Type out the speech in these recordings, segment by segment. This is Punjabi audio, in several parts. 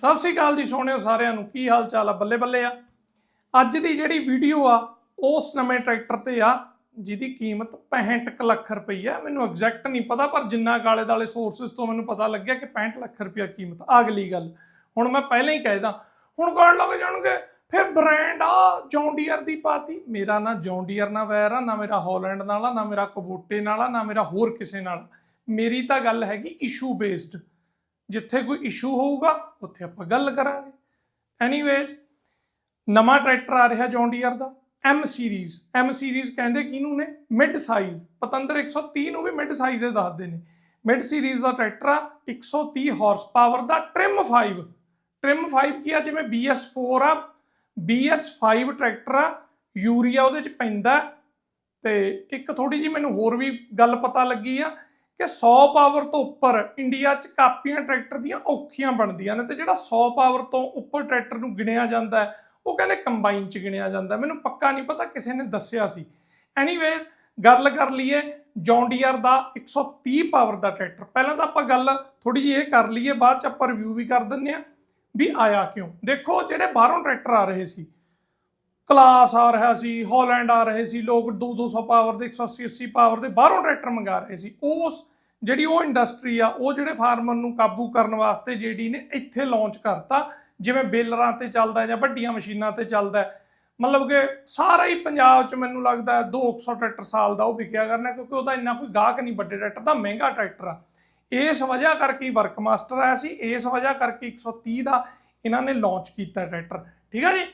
ਸਤਿ ਸ਼੍ਰੀ ਅਕਾਲ ਜੀ ਸੋਹਣਿਓ ਸਾਰਿਆਂ ਨੂੰ, ਕੀ ਹਾਲ ਚਾਲ ਆ? ਬੱਲੇ ਬੱਲੇ ਆ। ਅੱਜ ਦੀ ਜਿਹੜੀ ਵੀਡੀਓ ਆ, ਉਸ ਨਵੇਂ ਟਰੈਕਟਰ ਤੇ ਆ, ਜਿਹਦੀ ਕੀਮਤ 65 ਕੁ ਲੱਖ ਰੁਪਈਆ ਮੈਨੂੰ ਐਗਜ਼ੈਕਟ ਨਹੀਂ ਪਤਾ, ਪਰ ਜਿੰਨਾ ਕਾਲੇ ਦਾਲੇ ਸੋਰਸਸ ਤੋਂ ਮੈਨੂੰ ਪਤਾ ਲੱਗਿਆ ਕਿ 65 ਲੱਖ ਰੁਪਇਆ ਕੀਮਤ ਅਗਲੀ ਗੱਲ। ਹੁਣ ਮੈਂ ਪਹਿਲਾਂ ਹੀ ਕਹਿਦਾ, ਹੁਣ ਕਹਿਣ ਲੱਗ ਜਾਣਗੇ? ਫਿਰ ਬ੍ਰਾਂਡ ਆ ਜੌਂਡੀਅਰ ਦੀ ਪਾਤੀ। ਮੇਰਾ ਨਾ ਜੌਂਡੀਅਰ ਨਾਲ ਵੈਰ ਆ, ਨਾ ਮੇਰਾ ਹਾਲੈਂਡ ਨਾਲ ਆ, ਨਾ ਮੇਰਾ ਕਬੋਟੇ ਨਾਲ ਆ, ਨਾ ਮੇਰਾ ਹੋਰ ਕਿਸੇ ਨਾਲ ਮੇਰੀ ਤਾਂ ਗੱਲ ਹੈਗੀ ਇਸ਼ੂ ਬੇਸਡ ਜਿੱਥੇ ਕੋਈ ਇਸ਼ੂ ਹੋਊਗਾ, ਉੱਥੇ ਆਪਾਂ ਗੱਲ ਕਰਾਂਗੇ। ਐਨੀਵੇਜ਼ ਨਵਾਂ ਟਰੈਕਟਰ ਆ ਰਿਹਾ ਜੌਨ ਡੀਅਰ ਦਾ ਐਮ ਸੀਰੀਜ਼ ਐਮ ਸੀਰੀਜ਼ ਕਹਿੰਦੇ ਕਿਹਨੂੰ ਨੇ? ਮਿਡ ਸਾਈਜ਼ ਪਤੰਦਰ 130 ਨੂੰ ਵੀ ਮਿਡ ਸਾਈਜ਼ ਹੀ ਦੱਸਦੇ ਨੇ। ਮਿਡ ਸੀਰੀਜ਼ ਦਾ ਟਰੈਕਟਰ ਆ 130 ਹਾਰਸ ਪਾਵਰ ਦਾ ਟ੍ਰਿਮ 5 ਟ੍ਰਿਮ 5 ਕੀ ਆ? ਜਿਵੇਂ BS4 ਆ BS5 ਟਰੈਕਟਰ ਆ, ਯੂਰੀਆ ਉਹਦੇ ਚ ਪੈਂਦਾ। ਤੇ ਇੱਕ ਥੋੜੀ ਜੀ ਮੈਨੂੰ ਹੋਰ ਵੀ ਗੱਲ ਪਤਾ ਲੱਗੀ ਆ। ਕਿ 100 ਪਾਵਰ ਤੋਂ ਉੱਪਰ ਇੰਡੀਆ 'ਚ ਕਾਪੀਆਂ ਟਰੈਕਟਰ ਦੀਆਂ ਔਖੀਆਂ ਬਣਦੀਆਂ ਨੇ ਤੇ ਜਿਹੜਾ 100 ਪਾਵਰ ਤੋਂ ਉੱਪਰ ਟਰੈਕਟਰ ਨੂੰ ਗਿਣਿਆ ਜਾਂਦਾ ਉਹ ਕਹਿੰਦੇ ਕੰਬਾਈਨ 'ਚ ਗਿਣਿਆ ਜਾਂਦਾ ਮੈਨੂੰ ਪੱਕਾ ਨਹੀਂ ਪਤਾ, ਕਿਸੇ ਨੇ ਦੱਸਿਆ ਸੀ। ਐਨੀਵੇਜ਼ ਗੱਲ ਕਰ ਲਈਏ ਜੌਂਡੀਅਰ ਦਾ 130 ਪਾਵਰ ਦਾ ਟਰੈਕਟਰ। ਪਹਿਲਾਂ ਤਾਂ ਆਪਾਂ ਗੱਲ ਥੋੜੀ ਜਿਹੀ ਇਹ ਕਰ ਲਈਏ, ਬਾਅਦ 'ਚ ਆਪਾਂ ਰਿਵਿਊ ਵੀ ਕਰ ਦਿੰਨੇ ਆ ਵੀ ਆਇਆ ਕਿਉਂ। ਦੇਖੋ, ਜਿਹੜੇ ਬਾਹਰੋਂ ਟਰੈਕਟਰ ਆ ਰਹੇ ਸੀ ਕਲਾਸ ਆ ਰਿਹਾ ਸੀ, ਹਾਲੈਂਡ ਆ ਰਹੇ ਸੀ, ਲੋਕ 2-200 ਪਾਵਰ ਦੇ 180 80 ਪਾਵਰ ਦੇ ਬਾਹਰੋਂ ਟਰੈਕਟਰ ਮੰਗਾ ਰਹੇ ਸੀ। ਉਸ ਜਿਹੜੀ ਉਹ ਇੰਡਸਟਰੀ ਆ, ਉਹ ਜਿਹੜੇ ਫਾਰਮਰ ਨੂੰ ਕਾਬੂ ਕਰਨ ਵਾਸਤੇ ਜੀਡੀ ਨੇ ਇੱਥੇ ਲਾਂਚ ਕਰਤਾ, ਜਿਵੇਂ ਬੇਲਰਾਂ ਤੇ ਚੱਲਦਾ ਜਾਂ ਵੱਡੀਆਂ ਮਸ਼ੀਨਾਂ ਤੇ ਚੱਲਦਾ। ਮਤਲਬ ਕਿ ਸਾਰਾ ਹੀ ਪੰਜਾਬ 'ਚ ਮੈਨੂੰ ਲੱਗਦਾ ਹੈ 200 ਟਰੈਕਟਰ ਸਾਲ ਦਾ ਉਹ ਵਿਕਿਆ ਕਰਨਾ ਕਿਉਂਕਿ ਉਹਦਾ ਇੰਨਾ ਕੋਈ ਗਾਹਕ ਨਹੀਂ ਵੱਡੇ ਟਰੈਕਟਰ ਦਾ, ਮਹਿੰਗਾ ਟਰੈਕਟਰ ਆ। ਇਸ ਵਜ੍ਹਾ ਕਰਕੇ ਵਰਕ ਮਾਸਟਰ ਆਇਆ ਸੀ, ਇਸ ਵਜ੍ਹਾ ਕਰਕੇ 130 ਦਾ ਇਹਨਾਂ ਨੇ ਲਾਂਚ ਕੀਤਾ ਟਰੈਕਟਰ। ਠੀਕ ਆ ਜੀ?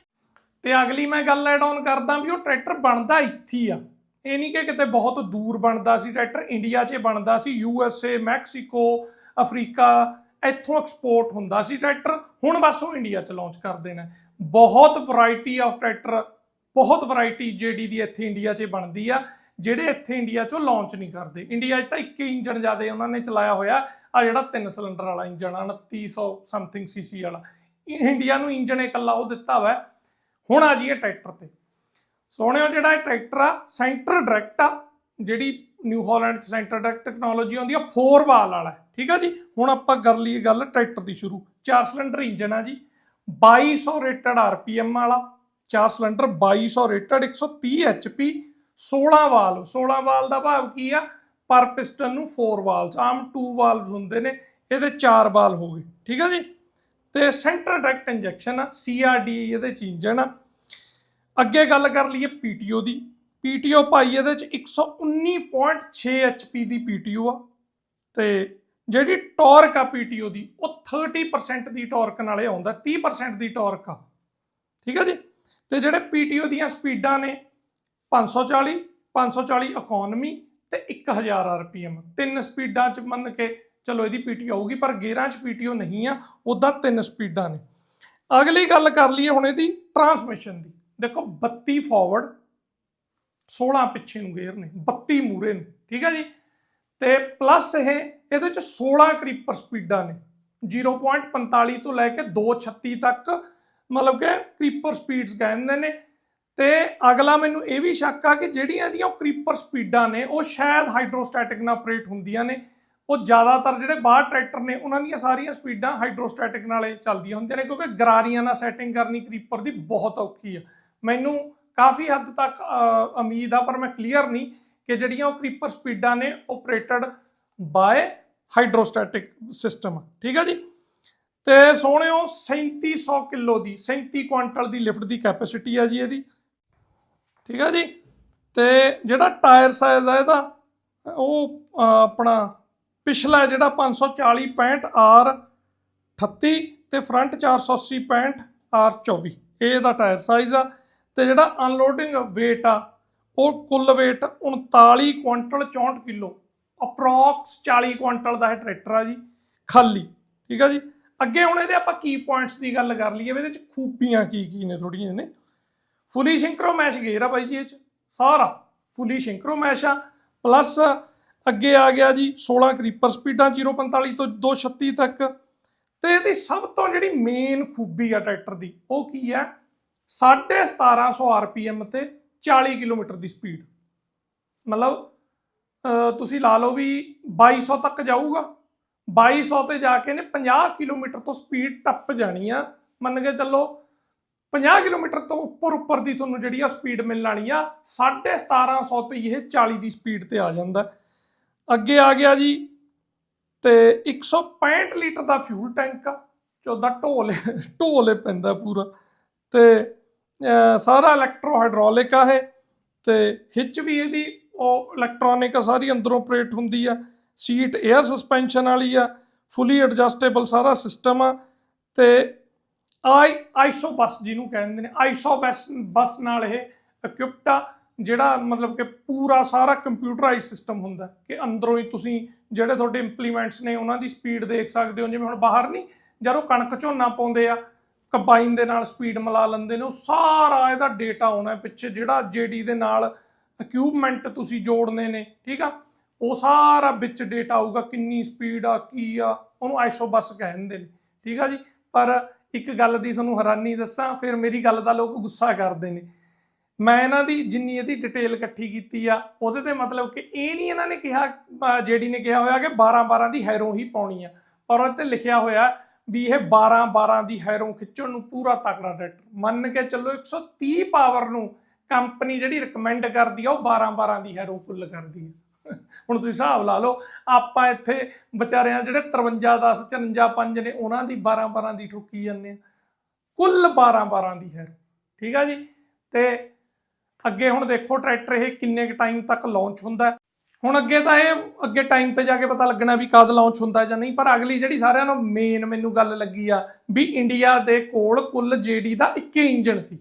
ਤੇ ਅਗਲੀ ਮੈਂ ਗੱਲ ਐਡ ਆਨ ਕਰਦਾ ਵੀ ਉਹ ਟਰੈਕਟਰ ਬਣਦਾ ਇੱਥੇ ਆ। ਇਹ ਨਹੀਂ ਕਿ ਕਿਤੇ ਬਹੁਤ ਦੂਰ ਬਣਦਾ ਸੀ ਟਰੈਕਟਰ ਇੰਡੀਆ 'ਚ ਬਣਦਾ ਸੀ U S A Mexico Africa ਇੱਥੋਂ ਐਕਸਪੋਰਟ ਹੁੰਦਾ ਸੀ ਟਰੈਕਟਰ ਹੁਣ ਬਸ ਉਹ ਇੰਡੀਆ 'ਚ ਲਾਂਚ ਕਰ ਦੇਣਾ ਬਹੁਤ ਵੈਰਾਈਟੀ ਆਫ ਟਰੈਕਟਰ ਬਹੁਤ ਵੈਰਾਈਟੀ ਜਿਹੜੀ ਦੀ ਇੱਥੇ ਇੰਡੀਆ 'ਚ ਬਣਦੀ ਆ, ਜਿਹੜੇ ਇੱਥੇ ਇੰਡੀਆ 'ਚੋਂ ਲਾਂਚ ਨਹੀਂ ਕਰਦੇ। ਇੰਡੀਆ 'ਚ ਤਾਂ ਇੱਕ ਹੀ ਇੰਜਨ ਜ਼ਿਆਦਾ ਉਹਨਾਂ ਨੇ ਚਲਾਇਆ ਹੋਇਆ ਆ ਜਿਹੜਾ ਤਿੰਨ ਸਿਲੰਡਰ ਵਾਲਾ ਇੰਜਨ ਆ 2900 ਸਮਥਿੰਗ ਸੀਸੀ ਵਾਲਾ। ਇੰਡੀਆ ਨੂੰ ਇੰਜਨ ਇਕੱਲਾ ਉਹ ਦਿੱਤਾ ਹੋਇਆ। ਹੁਣ ਆ ਜੀਏ ਟਰੈਕਟਰ ਤੇ। ਸੋਹਣਿਓ ਜਿਹੜਾ ਇਹ ਟਰੈਕਟਰ ਆ, ਸੈਂਟਰ ਡਾਇਰੈਕਟ ਆ, ਜਿਹੜੀ ਨਿਊ ਹਾਲੈਂਡ ਚ ਸੈਂਟਰ ਡਾਇਰੈਕਟ ਟੈਕਨੋਲੋਜੀ ਆਉਂਦੀ ਆ 4 ਵਾਲ ਵਾਲਾ ਠੀਕ ਆ ਜੀ? ਹੁਣ ਆਪਾਂ ਕਰ ਲਈਏ ਗੱਲ ਟਰੈਕਟਰ ਦੀ ਸ਼ੁਰੂ। 4 ਸਿਲੰਡਰ ਇੰਜਨ ਆ ਜੀ 2200 ਰੇਟਡ ਆਰਪੀਐਮ ਵਾਲਾ 4 cylinder 2200 rated 130 HP 16 valve 16 valve ਦਾ ਭਾਵ ਕੀ ਆ? ਪਰ ਪਿਸਟਨ ਨੂੰ 4 ਵਾਲਵਸ ਆਮ 2 ਵਾਲਵਸ ਹੁੰਦੇ ਨੇ, ਇਹਦੇ 4 ਵਾਲ ਹੋ ਗਏ, ਠੀਕ ਆ ਜੀ? ਤੇ ਸੈਂਟਰ ਡਾਇਰੈਕਟ ਇੰਜੈਕਸ਼ਨ ਆ ਸੀਆਰਡੀ ਇਹਦੇ ਚ ਇੰਜਨ ਆ। ਅੱਗੇ ਗੱਲ ਕਰ ਲਈਏ ਪੀਟੀਓ ਦੀ। ਪੀਟੀਓ ਭਾਈ ਇਹਦੇ ਚ 119.6 ਐਚਪੀ ਦੀ ਪੀਟੀਓ ਆ ਤੇ ਜਿਹੜੀ ਟਾਰਕ ਆ ਪੀਟੀਓ ਦੀ, ਉਹ 30% ਦੀ ਟਾਰਕ ਨਾਲੇ ਆਉਂਦਾ 30% ਦੀ ਟਾਰਕ ਆ। ਠੀਕ ਆ ਜੀ? ਤੇ ਜਿਹੜੇ ਪੀਟੀਓ ਦੀਆਂ ਸਪੀਡਾਂ ਨੇ 540 540 ਇਕਨੋਮੀ ਤੇ 1000 ਆਰਪੀਐਮ ਤਿੰਨ ਸਪੀਡਾਂ ਚ ਮੰਨ ਕੇ ਚਲੋ ਇਹਦੀ ਪੀਟੀਓ ਆਊਗੀ, ਪਰ ਗੇਅਰਾਂ ਚ ਪੀਟੀਓ ਨਹੀਂ ਆ ਉਦਾਂ ਤਿੰਨ ਸਪੀਡਾਂ ਨੇ। ਅਗਲੀ ਗੱਲ ਕਰ ਲਈਏ ਹੁਣ ਇਹਦੀ ਟਰਾਂਸਮਿਸ਼ਨ ਦੀ। ਦੇਖੋ 32 ਫਾਰਵਰਡ 16 ਪਿੱਛੇ ਨੂੰ ਗੇਅਰ ਨੇ 32 ਮੂਰੇ ਨੂੰ, ਠੀਕ ਹੈ ਜੀ? ਤੇ ਪਲੱਸ ਇਹ, ਇਹਦੇ ਚ 16 ਕਰੀਪਰ ਸਪੀਡਾਂ ਨੇ। 0.45 ਤੋਂ ਲੈ ਕੇ 236 ਤੱਕ, ਮਤਲਬ ਕਿ ਕਰੀਪਰ ਸਪੀਡਸ ਕਹਿੰਦੇ ਨੇ। ਤੇ ਅਗਲਾ ਮੈਨੂੰ ਇਹ ਵੀ ਸ਼ੱਕ ਆ ਕਿ ਜਿਹੜੀਆਂ ਇਹਦੀਆਂ ਕਰੀਪਰ ਸਪੀਡਾਂ ਨੇ, ਉਹ ਸ਼ਾਇਦ ਹਾਈਡਰੋਸਟੈਟਿਕ ਨਾਲ ਆਪਰੇਟ ਹੁੰਦੀਆਂ ਨੇ। ਉਹ ਜ਼ਿਆਦਾਤਰ ਜਿਹੜੇ ਬਾਹਰ ਟਰੈਕਟਰ ਨੇ, ਉਹਨਾਂ ਦੀਆਂ ਸਾਰੀਆਂ ਸਪੀਡਾਂ ਹਾਈਡਰੋਸਟੈਟਿਕ ਨਾਲੇ ਚੱਲਦੀਆਂ ਹੁੰਦੀਆਂ ਨੇ, ਕਿਉਂਕਿ ਗਰਾਰੀਆਂ ਨਾਲ ਸੈਟਿੰਗ ਕਰਨੀ ਕਰੀਪਰ ਦੀ ਬਹੁਤ ਔਖੀ ਆ। ਮੈਨੂੰ ਕਾਫੀ ਹੱਦ ਤੱਕ ਉਮੀਦ ਆ, ਪਰ ਮੈਂ ਕਲੀਅਰ ਨਹੀਂ ਕਿ ਜਿਹੜੀਆਂ ਉਹ ਕਰੀਪਰ ਸਪੀਡਾਂ ਨੇ ਆਪਰੇਟਡ ਬਾਏ ਹਾਈਡਰੋਸਟੈਟਿਕ ਸਿਸਟਮ ਠੀਕ ਆ ਜੀ? ਤੇ ਸੋਹਣਿਓ 3700 ਕਿਲੋ ਦੀ 37 ਕੁਇੰਟਲ ਦੀ ਲਿਫਟ ਦੀ ਕੈਪੈਸਿਟੀ ਆ ਜੀ ਇਹਦੀ। ਠੀਕ ਆ ਜੀ? ਤੇ ਜਿਹੜਾ ਟਾਇਰ ਸਾਈਜ਼ ਆ ਇਹਦਾ, ਉਹ ਆਪਣਾ ਪਿਛਲਾ ਜਿਹੜਾ 540 65 ਆਰ 38 ਤੇ ਫਰੰਟ 480 65 R 24 ਇਹ ਇਹਦਾ ਟਾਇਰ ਸਾਈਜ਼ ਆ ਤੇ ਜਿਹੜਾ ਅਨਲੋਡਿੰਗ weight ਆ, ਉਹ ਕੁੱਲ weight 39 quintal 64 kilo approx 40 quintal ਦਾ ਇਹ ਟਰੈਕਟਰ ਆ ਜੀ, ਖਾਲੀ, ਠੀਕ ਆ ਜੀ? ਅੱਗੇ ਹੁਣ ਇਹਦੇ ਆਪਾਂ ਕੀ ਪੁਆਇੰਟਸ ਦੀ ਗੱਲ ਕਰ ਲਈਏ ਵੀ ਇਹਦੇ ਚ ਖੂਬੀਆਂ ਕੀ ਕੀ ਨੇ ਥੋੜੀਆਂ ਨੇ। ਫੁੱਲੀ ਸਿੰਕਰੋ ਮੈਸ਼ ਗੇਅਰ ਆ ਬਾਈ ਜੀ ਇਹ ਚ, ਸਾਰਾ ਫੁੱਲੀ ਸਿੰਕਰੋ ਮੈਸ਼ ਆ ਪਲੱਸ ਅੱਗੇ ਆ ਗਿਆ ਜੀ 16 ਕਰੀਪਰ ਸਪੀਡਾਂ 045 ਤੋਂ 236 ਤੱਕ। ਤੇ ਇਹਦੀ ਸਭ ਤੋਂ ਜਿਹੜੀ ਮੇਨ ਖੂਬੀ ਆ ਟਰੈਕਟਰ ਦੀ, ਉਹ ਕੀ ਹੈ 1750 ਆਰਪੀਐਮ ਤੇ 40 ਕਿਲੋਮੀਟਰ ਦੀ ਸਪੀਡ। ਮਤਲਬ ਤੁਸੀਂ ਲਾ ਲਓ ਵੀ 2200 ਤੱਕ ਜਾਊਗਾ। 2200 ਤੇ ਜਾ ਕੇ ਨੇ 50 ਕਿਲੋਮੀਟਰ ਤੋਂ ਸਪੀਡ ਟੱਪ ਜਾਣੀ ਆ। ਮੰਨ ਕੇ ਚੱਲੋ 50 ਕਿਲੋਮੀਟਰ ਤੋਂ ਉੱਪਰ ਉੱਪਰ ਦੀ ਤੁਹਾਨੂੰ ਜਿਹੜੀ ਆ ਸਪੀਡ ਮਿਲਣ ਵਾਲੀ ਆ 1750 ਤੇ ਇਹ 40 ਦੀ ਸਪੀਡ ਤੇ ਆ ਜਾਂਦਾ। ਅੱਗੇ ਆ ਗਿਆ ਜੀ, ਤੇ 165 ਲੀਟਰ ਦਾ ਫਿਊਲ ਟੈਂਕ ਆ ਚੌਦਾ ਢੋਲੇ ਢੋਲੇ ਪੈਂਦਾ ਪੂਰਾ। ਤੇ ਸਾਰਾ ਇਲੈਕਟ੍ਰੋ ਹਾਈਡ੍ਰੋਲਿਕ ਆ ਇਹ, ਤੇ ਹਿੱਚ ਵੀ ਇਹਦੀ, ਉਹ ਇਲੈਕਟ੍ਰੋਨਿਕ ਆ, ਸਾਰੀ ਅੰਦਰੋਂ ਆਪਰੇਟ ਹੁੰਦੀ ਆ। ਸੀਟ 에ਅਰ ਸਸਪੈਂਸ਼ਨ ਵਾਲੀ ਆ ਫੁੱਲੀ ਐਡਜਸਟੇਬਲ ਸਾਰਾ ਸਿਸਟਮ ਆ, ਤੇ ਆਈ ਆਈਸੋ ਬੱਸ ਜਿਹਨੂੰ ਕਹਿੰਦੇ ਨੇ ਆਈਸੋ ਬੱਸ ਬੱਸ ਨਾਲ ਇਹ ਇਕਵਿਪਡ ਆ। ਜਿਹੜਾ ਮਤਲਬ ਕਿ ਪੂਰਾ ਸਾਰਾ ਕੰਪਿਊਟਰਾਈਜ਼ ਸਿਸਟਮ ਹੁੰਦਾ ਕਿ ਅੰਦਰੋਂ ਹੀ ਤੁਸੀਂ ਜਿਹੜੇ ਤੁਹਾਡੇ ਇੰਪਲੀਮੈਂਟਸ ਨੇ ਉਹਨਾਂ ਦੀ ਸਪੀਡ ਦੇਖ ਸਕਦੇ ਹੋ, ਜਿਵੇਂ ਹੁਣ ਬਾਹਰ ਨਹੀਂ, ਜਦੋਂ ਕਣਕ ਝੋਨਾ ਪਾਉਂਦੇ ਆ ਕੰਬਾਈਨ ਦੇ ਨਾਲ ਸਪੀਡ ਮਿਲਾ ਲੈਂਦੇ ਨੇ, ਉਹ ਸਾਰਾ ਇਹਦਾ ਡੇਟਾ ਆਉਣਾ ਪਿੱਛੇ, ਜਿਹੜਾ ਜੀਡੀ ਦੇ ਨਾਲ ਇਕਵਿਪਮੈਂਟ ਤੁਸੀਂ ਜੋੜਨੇ ਨੇ, ਠੀਕ ਆ? ਉਹ ਸਾਰਾ ਵਿੱਚ ਡੇਟਾ ਆਊਗਾ, ਕਿੰਨੀ ਸਪੀਡ ਆ, ਕੀ ਆ, ਉਹਨੂੰ ਆਈਸੋ ਬੱਸ ਕਹਿੰਦੇ ਨੇ, ਠੀਕ ਆ ਜੀ? ਪਰ ਇੱਕ ਗੱਲ ਦੀ ਤੁਹਾਨੂੰ ਹੈਰਾਨੀ ਦੱਸਾਂ, ਫਿਰ ਮੇਰੀ ਗੱਲ ਦਾ ਲੋਕ ਗੁੱਸਾ ਕਰਦੇ ਨੇ। ਮੈਂ ਇਹਨਾਂ ਦੀ ਜਿੰਨੀ ਇਹਦੀ ਡਿਟੇਲ ਇਕੱਠੀ ਕੀਤੀ ਆ, ਉਹਦੇ ਤੇ ਮਤਲਬ ਕਿ ਇਹ ਨਹੀਂ ਇਹਨਾਂ ਨੇ ਕਿਹਾ ਜੇਡੀ ਨੇ ਕਿਹਾ ਹੋਇਆ ਕਿ 12 12 ਦੀ ਹੈਰੋਂ ਹੀ ਪਾਉਣੀ ਆ। ਪਰ ਉਹ ਤੇ ਲਿਖਿਆ ਹੋਇਆ ਵੀ ਇਹ 12 12 ਦੀ ਹੈਰੋਂ ਖਿੱਚਣ ਨੂੰ ਪੂਰਾ ਤਕੜਾ ਟਰੈਕਟਰ ਮੰਨ ਕੇ ਚੱਲੋ 130 ਪਾਵਰ ਨੂੰ ਕੰਪਨੀ ਜਿਹੜੀ ਰეკਮੈਂਡ ਕਰਦੀ ਆ, ਉਹ 12 12 ਦੀ ਹੈਰੋਂ ਕੁੱਲ ਕਰਦੀ ਆ। ਹੁਣ ਤੁਸੀਂ ਹਿਸਾਬ ਲਾ ਲਓ, ਆਪਾਂ ਇੱਥੇ ਵਿਚਾਰਿਆਂ ਜਿਹੜੇ 53 10 54 5 ਨੇ, ਉਹਨਾਂ ਦੀ 12 12 ਦੀ ਠੁੱਕੀ ਜਾਂਦੇ ਆ। ਕੁੱਲ 12 12 ਦੀ ਹੈ ਠੀਕ ਆ ਜੀ? ਤੇ ਅੱਗੇ ਹੁਣ ਦੇਖੋ ਟਰੈਕਟਰ ਇਹ ਕਿੰਨੇ ਕੁ ਟਾਈਮ ਤੱਕ ਲਾਂਚ ਹੁੰਦਾ ਹੁਣ ਅੱਗੇ ਤਾਂ ਇਹ ਅੱਗੇ ਟਾਈਮ ਤੇ ਜਾ ਕੇ ਪਤਾ ਲੱਗਣਾ ਵੀ ਕਦ ਲਾਂਚ ਹੁੰਦਾ ਜਾਂ ਨਹੀਂ, ਪਰ ਅਗਲੀ ਜਿਹੜੀ ਸਾਰਿਆਂ ਨੂੰ ਮੇਨ ਮੈਨੂੰ ਗੱਲ ਲੱਗੀ ਆ ਵੀ ਇੰਡੀਆ ਦੇ ਕੋਲ ਕੁੱਲ ਜੀਡੀ ਦਾ ਇੱਕ ਇੰਜਨ ਸੀ।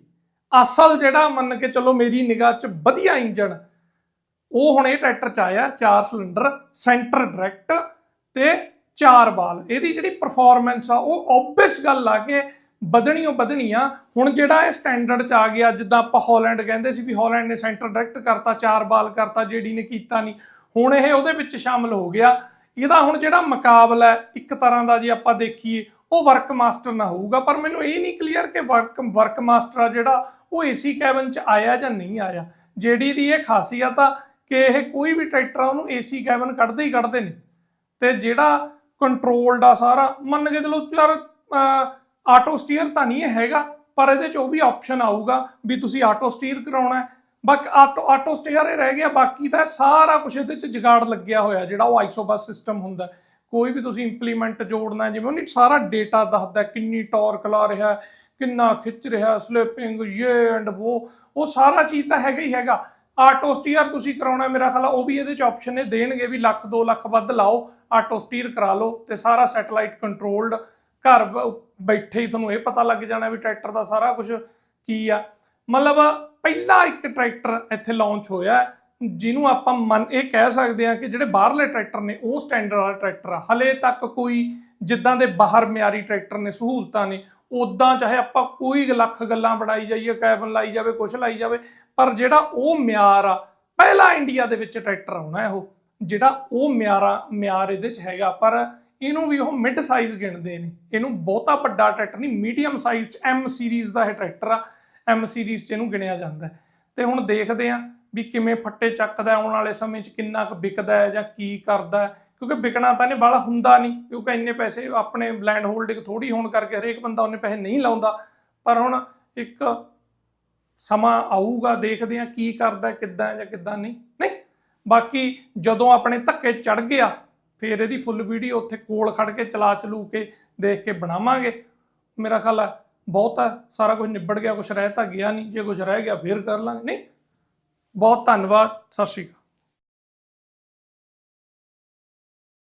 ਅਸਲ ਜਿਹੜਾ ਮੰਨ ਕੇ ਚਲੋ ਮੇਰੀ ਨਿਗਾਹ 'ਚ ਵਧੀਆ ਇੰਜਨ ਉਹ ਹੁਣ ਇਹ ਟਰੈਕਟਰ 'ਚ ਆਇਆ 4 ਸਿਲੰਡਰ ਸੈਂਟਰ ਡਾਇਰੈਕਟ ਤੇ 4 ਬਾਲ ਇਹਦੀ ਜਿਹੜੀ ਪਰਫਾਰਮੈਂਸ ਆ, ਉਹ ਓਬਵੀਅਸ ਗੱਲ ਆ ਕਿ ਵਧਣੀ ਓ ਵਧਣੀ ਆ ਹੁਣ ਜਿਹੜਾ ਇਹ ਸਟੈਂਡਰਡ 'ਚ ਆ ਗਿਆ, ਜਿੱਦਾਂ ਆਪਾਂ ਹਾਲੈਂਡ ਕਹਿੰਦੇ ਸੀ ਵੀ ਹਾਲੈਂਡ ਨੇ ਸੈਂਟਰ ਡਾਇਰੈਕਟ ਕਰਤਾ, ਚਾਰ ਬਾਲ ਕਰਤਾ, ਜਿਹੜੀ ਨੇ ਕੀਤਾ ਨਹੀਂ ਹੁਣ ਇਹ ਉਹਦੇ ਵਿੱਚ ਸ਼ਾਮਲ ਹੋ ਗਿਆ। ਇਹਦਾ ਹੁਣ ਜਿਹੜਾ ਮੁਕਾਬਲਾ ਇੱਕ ਤਰ੍ਹਾਂ ਦਾ ਜੇ ਆਪਾਂ ਦੇਖੀਏ, ਉਹ ਵਰਕ ਮਾਸਟਰ ਨਾ ਹੋਊਗਾ। ਪਰ ਮੈਨੂੰ ਇਹ ਨਹੀਂ ਕਲੀਅਰ ਕਿ ਵਰਕ ਵਰਕ ਮਾਸਟਰ ਆ ਜਿਹੜਾ, ਉਹ ਏਸੀ ਕੈਬਨ 'ਚ ਆਇਆ ਜਾਂ ਨਹੀਂ ਆਇਆ। ਜਿਹੜੀ ਦੀ ਇਹ ਖਾਸੀਅਤ ਆ ਕਿ ਇਹ ਕੋਈ ਵੀ ਟਰੈਕਟਰ ਆ, ਉਹਨੂੰ ਏਸੀ ਕੈਬਨ ਕੱਢਦੇ ਹੀ ਕੱਢਦੇ ਨੇ। ਤੇ ਜਿਹੜਾ ਕੰਟਰੋਲਡ ਆ ਸਾਰਾ, ਮੰਨ ਕੇ ਚਲੋ, ਯਾਰ ਆਟੋ ਸਟੀਅਰ ਤਾਂ ਨਹੀਂ ਇਹ ਹੈਗਾ, ਪਰ ਇਹਦੇ 'ਚ ਉਹ ਵੀ ਆਪਸ਼ਨ ਆਊਗਾ ਵੀ ਤੁਸੀਂ ਆਟੋ ਸਟੀਅਰ ਕਰਾਉਣਾ ਹੈ। ਬਾਕੀ ਆਟੋ ਆਟੋ ਸਟੀਅਰ ਇਹ ਰਹਿ ਗਿਆ, ਬਾਕੀ ਤਾਂ ਸਾਰਾ ਕੁਝ ਇਹਦੇ 'ਚ ਜਗਾੜ ਲੱਗਿਆ ਹੋਇਆ, ਜਿਹੜਾ ਉਹ ਆਈਸੋ ਬੱਸ ਸਿਸਟਮ ਹੁੰਦਾ। ਕੋਈ ਵੀ ਤੁਸੀਂ ਇੰਪਲੀਮੈਂਟ ਜੋੜਨਾ, ਜਿਵੇਂ ਉਹਨੇ ਸਾਰਾ ਡੇਟਾ ਦੱਸਦਾ ਕਿੰਨੀ ਟਾਰਕ ਲਾ ਰਿਹਾ ਕਿੰਨਾ ਖਿੱਚ ਰਿਹਾ ਸਲਿਪਿੰਗ ਇਹ ਐਂਡ ਉਹ ਉਹ ਸਾਰਾ ਚੀਜ਼ ਤਾਂ ਹੈਗਾ ਹੀ ਹੈਗਾ। ਆਟੋ ਸਟੀਅਰ ਤੁਸੀਂ ਕਰਾਉਣਾ, ਮੇਰਾ ਖਿਆਲ ਉਹ ਵੀ ਇਹਦੇ ਚ ਆਪਸ਼ਨ ਨੇ ਦੇਣਗੇ ਵੀ ਲੱਖ 2 ਲੱਖ ਵੱਧ ਲਾਓ, ਆਟੋ ਸਟੀਅਰ ਕਰਾ ਲਓ ਤੇ ਸਾਰਾ ਸੈਟਲਾਈਟ ਕੰਟਰੋਲਡ ਘਰ ਬ- ਬੈਠੇ ਹੀ ਤੁਹਾਨੂੰ ਇਹ ਪਤਾ ਲੱਗ ਜਾਣਾ ਵੀ ਟਰੈਕਟਰ ਦਾ ਸਾਰਾ ਕੁਝ ਕੀ ਆ। ਮਤਲਬ ਪਹਿਲਾ ਇੱਕ ਟਰੈਕਟਰ ਇੱਥੇ ਲਾਂਚ ਹੋਇਆ ਹੈ, ਜਿਹਨੂੰ ਆਪਾਂ ਮਨ ਇਹ ਕਹਿ ਸਕਦੇ ਹਾਂ ਕਿ ਜਿਹੜੇ ਬਾਹਰਲੇ ਟਰੈਕਟਰ ਨੇ ਉਹ ਸਟੈਂਡਰਡ ਵਾਲਾ ਟਰੈਕਟਰ ਆ। ਹਲੇ ਤੱਕ ਕੋਈ ਜਿੱਦਾਂ ਦੇ ਬਾਹਰ ਮਿਆਰੀ ਟਰੈਕਟਰ ਨੇ ਸਹੂਲਤਾਂ ਨੇ ਉਦਾਂ ਚਾਹੇ ਆਪਾਂ ਕੋਈ ਲੱਖ ਗੱਲਾਂ ਬਣਾਈ ਜਾਈਏ ਕੈਬਨ ਲਾਈ ਜਾਵੇ ਕੁਛ ਲਾਈ ਜਾਵੇ ਪਰ ਜਿਹੜਾ ਉਹ ਮਿਆਰ ਆ ਪਹਿਲਾ ਇੰਡੀਆ ਦੇ ਵਿੱਚ ਟਰੈਕਟਰ ਆਉਣਾ ਇਹੋ ਜਿਹੜਾ ਉਹ ਮਿਆਰਾ ਮਿਆਰ ਇਹਦੇ ਚ ਹੈਗਾ ਪਰ ਇਹਨੂੰ ਵੀ ਉਹ ਮਿਡ ਸਾਈਜ਼ ਗਿਣਦੇ ਨੇ। ਇਹਨੂੰ ਬਹੁਤਾ ਵੱਡਾ ਟਰੈਕਟਰ ਨਹੀਂ ਮੀਡੀਅਮ ਸਾਈਜ਼ ਚ ਐਮ ਸੀਰੀਜ਼ ਦਾ ਇਹ ਟਰੈਕਟਰ ਆ। ਐਮ ਸੀਰੀਜ਼ ਚ ਇਹਨੂੰ ਗਿਣਿਆ ਜਾਂਦਾ ਹੈ। ਤੇ ਹੁਣ ਦੇਖਦੇ ਆ ਵੀ ਕਿਵੇਂ ਫੱਟੇ ਚੱਕਦਾ ਆਉਣ ਵਾਲੇ ਸਮੇਂ ਚ ਕਿੰਨਾ ਕੁ ਵਿਕਦਾ ਹੈ ਜਾਂ ਕੀ ਕਰਦਾ ਹੈ। ਕਿਉਂਕਿ ਵਿਕਣਾ ਤਾਂ ਇਹਨੇ ਬਾਲਾ ਹੁੰਦਾ ਨਹੀਂ, ਕਿਉਂਕਿ ਇੰਨੇ ਪੈਸੇ ਆਪਣੇ ਲੈਂਡ ਹੋਲਡਿੰਗ ਥੋੜੀ ਹੋਣ ਕਰਕੇ ਹਰੇਕ ਬੰਦਾ ਉਹਨੇ ਪੈਸੇ ਨਹੀਂ ਲਾਉਂਦਾ। ਪਰ ਹੁਣ ਇੱਕ ਸਮਾਂ ਆਊਗਾ, ਦੇਖਦੇ ਆ ਕੀ ਕਰਦਾ ਕਿੱਦਾਂ ਜਾਂ ਕਿੱਦਾਂ ਨਹੀਂ। ਨਹੀਂ, ਬਾਕੀ ਜਦੋਂ ਆਪਣੇ ਧੱਕੇ ਚੜ ਗਿਆ ਫਿਰ ਇਹਦੀ ਫੁੱਲ ਵੀਡੀਓ ਉੱਥੇ ਕੋਲ ਖੜ ਕੇ ਚਲਾ ਚਲੂ ਕੇ ਦੇਖ ਕੇ ਬਣਾਵਾਂਗੇ। ਮੇਰਾ ਖਿਆਲ ਹੈ ਬਹੁਤ ਹੈ ਸਾਰਾ ਕੁਝ ਨਿਬੜ ਗਿਆ ਕੁਝ ਰਹਿ ਤਾਂ ਗਿਆ ਨਹੀਂ, ਜੇ ਕੁਝ ਰਹਿ ਗਿਆ ਫਿਰ ਕਰ ਲਾਂਗੇ। ਨਹੀਂ, ਬਹੁਤ ਧੰਨਵਾਦ, ਸਤਿ ਸ਼੍ਰੀ ਅਕਾਲ।